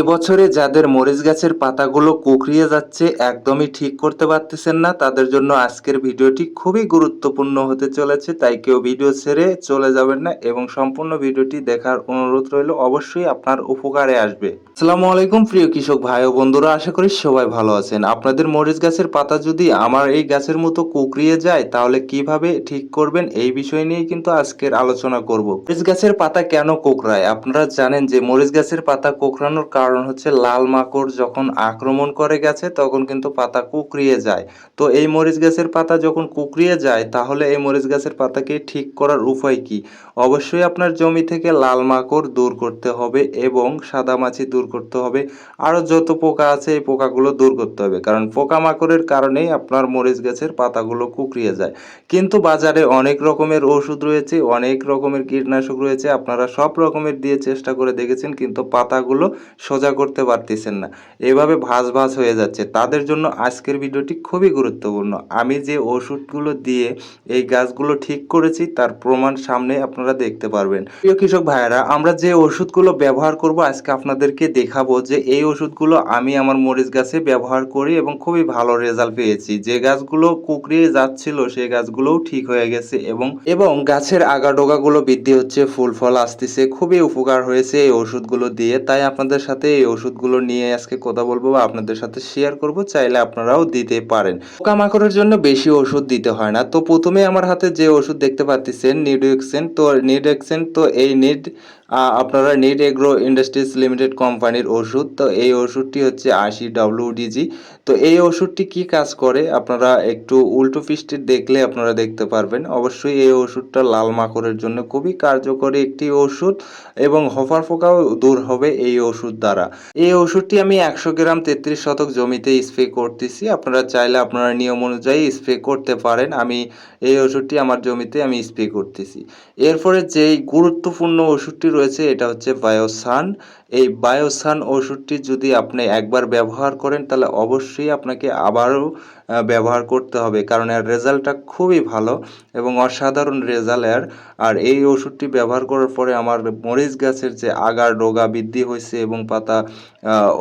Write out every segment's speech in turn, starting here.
এবছরে যাদের মরিচ গাছের পাতাগুলো কুকড়িয়ে যাচ্ছে, একদমই ঠিক করতে পারতেছেন না। তাদের জন্য আজকের ভিডিওটি খুবই গুরুত্বপূর্ণ হতে চলেছে, তাই কেউ ভিডিও ছেড়ে চলে যাবেন না এবং সম্পূর্ণ ভিডিওটি দেখার অনুরোধ রইল, অবশ্যই আপনার উপকারে আসবে। আসসালামু আলাইকুম, প্রিয় কৃষক ভাই ও বন্ধুরা, আশা করি সবাই ভালো আছেন। আপনাদের মরিচ গাছের পাতা যদি আমার এই গাছের মতো কুকড়িয়ে যায়, তাহলে কীভাবে ঠিক করবেন এই বিষয় নিয়ে কিন্তু আজকের আলোচনা করব। মরিচ গাছের পাতা কেন কোকড়ায়? আপনারা জানেন যে মরিচ গাছের পাতা কোকড়ানোর কারণ হচ্ছে লাল মাকড় যখন আক্রমণ করে গেছে, তখন কিন্তু পাতা কুকড়িয়ে যায়। তো এই মরিচ গাছের পাতা যখন কুকড়িয়ে যায়, তাহলে এই মরিচ গাছের পাতাকে ঠিক করার উপায় কি? অবশ্যই আপনার জমি থেকে লাল মাকড় দূর করতে হবে এবং সাদা মাছি দূর করতে হবে। আরও যত পোকা আছে, এই পোকাগুলো দূর করতে হবে। কারণ পোকামাকড়ের কারণেই আপনার মরিচ গাছের পাতাগুলো কুকড়িয়ে যায়। কিন্তু বাজারে অনেক রকমের ওষুধ রয়েছে, অনেক রকমের কীটনাশক রয়েছে। আপনারা সব রকমের দিয়ে চেষ্টা করে দেখেছেন, কিন্তু পাতাগুলো সোজা করতে পারতেছেন না। এভাবে ভাঁজ ভাঁজ হয়ে যাচ্ছে। তাদের জন্য আজকের ভিডিওটি খুবই গুরুত্বপূর্ণ। আমি যে ওষুধগুলো দিয়ে এই গাছগুলো ঠিক করেছি, তার প্রমাণ সামনে আপনারা দেখতে পারবেন। প্রিয় কৃষক ভাইয়েরা, আমরা যে ওষুধগুলো ব্যবহার করব, আজকে আপনাদেরকে দেখাবো যে এই ওষুধগুলো আমি আমার মরিচ গাছে ব্যবহার করি এবং খুবই ভালো রেজাল্ট পেয়েছি। যে গাছগুলো কুকড়িয়ে যাচ্ছিল, সেই গাছগুলোও ঠিক হয়ে গেছে এবং এবং গাছের আগা ডোগাগুলো বৃদ্ধি হচ্ছে, ফুল ফল আসতেছে, খুবই উপকার হয়েছে এই ওষুধগুলো দিয়ে। তাই আপনাদের সাথে এই ওষুধগুলো নিয়ে আজকে কথা বলব বা আপনাদের সাথে শেয়ার করব, চাইলে আপনারাও দিতে পারেন। পোকামাকড়ের জন্য বেশি ওষুধ দিতে হয় না। তো প্রথমে আমার হাতে যে ওষুধ দেখতে পাচ্ছেন নিডোক্সেন তো নিডোক্সেন তো এই নিড আপনারা নেট এগ্রো ইন্ডাস্ট্রিজ লিমিটেড কোম্পানির ওষুধ, তো এই ওষুধটি হচ্ছে আশি ডাব্লিউডিজি তো এই ওষুধটি কি কাজ করে? আপনারা একটু উল্টো পৃষ্ঠে দেখলে আপনারা দেখতে পারবেন। অবশ্যই এই ওষুধটা লাল মাকড়ের জন্য খুবই কার্যকরী একটি ওষুধ এবং হফার পোকাও দূর হবে এই ওষুধ দ্বারা। এই ওষুধটি আমি একশো গ্রাম তেত্রিশ শতক জমিতে স্প্রে করতেছি। আপনারা চাইলে আপনারা নিয়ম অনুযায়ী স্প্রে করতে পারেন। আমি এই ওষুধটি আমার জমিতে আমি স্প্রে করতেছি। এরপরে যেই গুরুত্বপূর্ণ ওষুধটি রয়েছে, এটা হচ্ছে বায়োসান। এই বায়োসান ওষুধটি যদি আপনি একবার ব্যবহার করেন, তাহলে অবশ্যই আপনাকে আবারও ব্যবহার করতে হবে। কারণ এর রেজাল্টটা খুবই ভালো এবং অসাধারণ রেজাল্ট এর। আর এই ওষুধটি ব্যবহার করার পরে আমার মরিচ গাছের যে আগার রোগা বৃদ্ধি হয়েছে এবং পাতা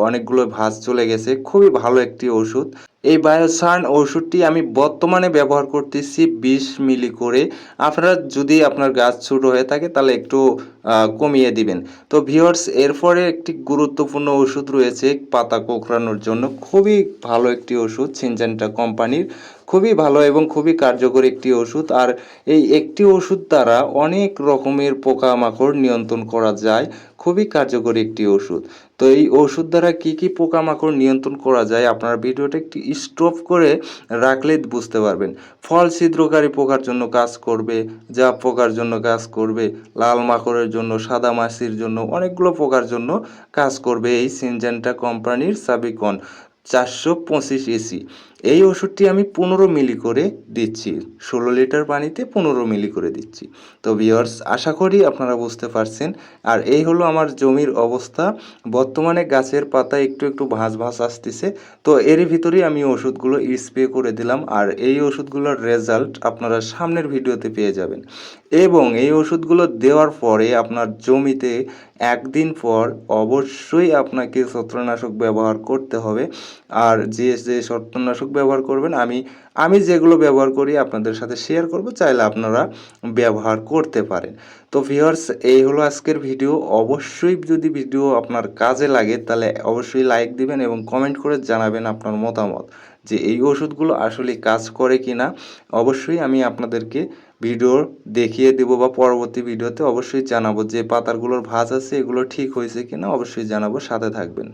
অনেকগুলো ভাঁজ চলে গেছে, খুবই ভালো একটি ওষুধ। এই বায়োসান ওষুধটি আমি বর্তমানে ব্যবহার করতেছি বিশ মিলি করে। আপনারা যদি আপনার গাছ ছোটো হয়ে থাকে তাহলে একটু কমিয়ে দিবেন। তো ভিওর্স এরপরে একটি গুরুত্বপূর্ণ ওষুধ রয়েছে পাতা কোঁকড়ানোর জন্য। খুবই ভালো একটি ওষুধ, সিনজেন্টা কোম্পানির খুবই ভালো এবং খুবই কার্যকর একটি ওষুধ। আর এই একটি ওষুধ দ্বারা অনেক রকমের পোকামাকড় নিয়ন্ত্রণ করা যায়। খুবই কার্যকরী একটি ওষুধ। তো এই ওষুধ দ্বারা কি কি পোকামাকড় নিয়ন্ত্রণ করা যায় আপনার ভিডিওটা একটি স্টপ করে রাখলে বুঝতে পারবেন। ফল ছিদ্রকারী পোকার জন্য কাজ করবে যা পোকার জন্য কাজ করবে, লাল মাকড়ের জন্য, সাদা মাছির জন্য অনেকগুলো পোকার জন্য কাজ করবে এই সিনজেন্টা কোম্পানির সাবিকন চারশো পঁচিশ এসি এই ওষুধটি আমি পনেরো মিলি করে দিচ্ছি। ষোলো লিটার পানিতে পনেরো মিলি করে দিচ্ছি। তো ভিওর্স আশা করি আপনারা বুঝতে পারছেন। আর এই হলো আমার জমির অবস্থা। বর্তমানে গাছের পাতা একটু একটু ভাঁজ ভাঁজ আসতেছে। তো এরই ভিতরেই আমি ওষুধগুলো স্প্রে করে দিলাম। আর এই ওষুধগুলোর রেজাল্ট আপনারা সামনের ভিডিওতে পেয়ে যাবেন। এবং এই ওষুধগুলো দেওয়ার পরে আপনার জমিতে একদিন পর অবশ্যই আপনাকে ছত্রনাশক ব্যবহার করতে হবে। আর যে যে ছত্রনাশক ব্যবহার করবেন। আমি আমি যেগুলো ব্যবহার করি আপনাদের সাথে শেয়ার করব, চাইলে আপনারা ব্যবহার করতে পারেন। তো ভিউয়ার্স এই হলো আজকের ভিডিও অবশ্যই যদি ভিডিও আপনার কাজে লাগে, তাহলে অবশ্যই লাইক দিবেন এবং কমেন্ট করে জানাবেন আপনার মতামত যে এই ওষুধগুলো আসলে কাজ করে কি না অবশ্যই আমি আপনাদেরকে ভিডিও দেখিয়ে দেবো বা পরবর্তী ভিডিওতে অবশ্যই জানাব যে পাতারগুলোর ভাঁজ আছে, এগুলো ঠিক হয়েছে কিনা, অবশ্যই জানাব, সাথে থাকবেন।